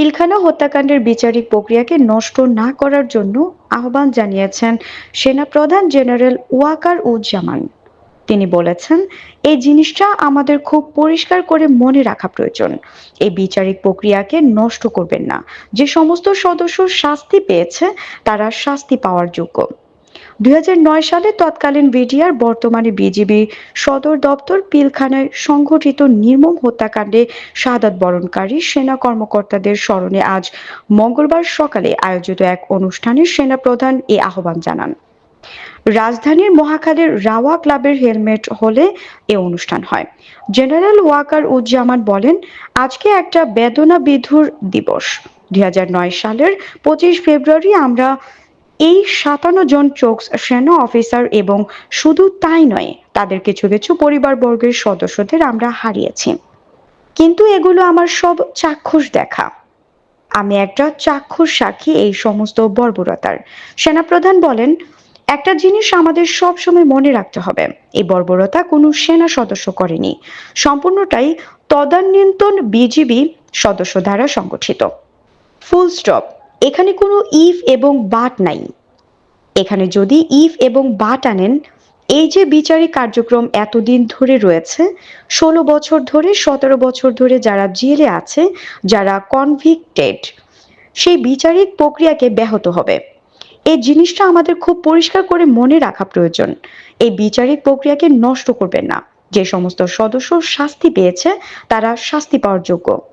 পিলখানা হত্যাকাণ্ডের বিচারিক প্রক্রিয়াকে নষ্ট না করার জন্য আহ্বান জানিয়েছেন সেনাপ্রধান জেনারেল ওয়াকার উজ্জামান। তিনি বলেছেন, এই জিনিসটা আমাদের খুব পরিষ্কার করে মনে রাখা প্রয়োজন। এই বিচারিক প্রক্রিয়াকে নষ্ট করবেন না। যে সমস্ত সদস্য শাস্তি পেয়েছে, তারা শাস্তি পাওয়ার যোগ্য। দুই হাজার নয় সালে তৎকালীন বিডিআর, বর্তমানে বিজিবি সদর দপ্তর পিলখানায় সংঘটিত নির্মম হত্যাকাণ্ডে শাহাদাত বরণকারী সেনা কর্মকর্তাদের স্মরণে আজ মঙ্গলবার সকালে আয়োজিত এক অনুষ্ঠানে সেনাপ্রধান এ আহ্বান জানান। রাজধানীর মহাখালীর রাওয়া ক্লাবের হেলমেট হলে এ অনুষ্ঠান হয়। জেনারেল ওয়াকার উজ্জামান বলেন, আজকে একটা বেদনা বিধুর দিবস। দুই হাজার নয় সালের পঁচিশ ফেব্রুয়ারি আমরা এই সাতান্ন জন চোখ সেনা অফিসার এবং শুধু তাই নয়, তাদের কিছু কিছু পরিবারবর্গের সদস্যদের আমরা হারিয়েছি। কিন্তু এগুলো আমার সব চাক্ষুষ দেখা। আমি একটা চাক্ষুষ সাক্ষী এই সমস্ত বর্বরতার। সেনাপ্রধান বলেন, একটা জিনিস আমাদের সব সময় মনে রাখতে হবে, এই বর্বরতা কোনো সেনা সদস্য করেনি। সম্পূর্ণটাই তদানীন্তন বিজিবি সদস্য দ্বারা সংগঠিত। Full stop. এখানে কোনো ইফ এবং বাট নাই। এখানে যদি ইফ এবং বাট আনেন, এই যে বিচারিক কার্যক্রম এতদিন ধরে রয়েছে, ষোলো বছর ধরে, সতেরো বছর ধরে যারা জেলে আছে, যারা কনভিক্টেড সেই বিচারিক প্রক্রিয়াকে ব্যাহত হবে। এই জিনিসটা আমাদের খুব পরিষ্কার করে মনে রাখা প্রয়োজন। এই বিচারিক প্রক্রিয়াকে নষ্ট করবেন না। যে সমস্ত সদস্য শাস্তি পেয়েছে, তারা শাস্তি পাওয়ার যোগ্য।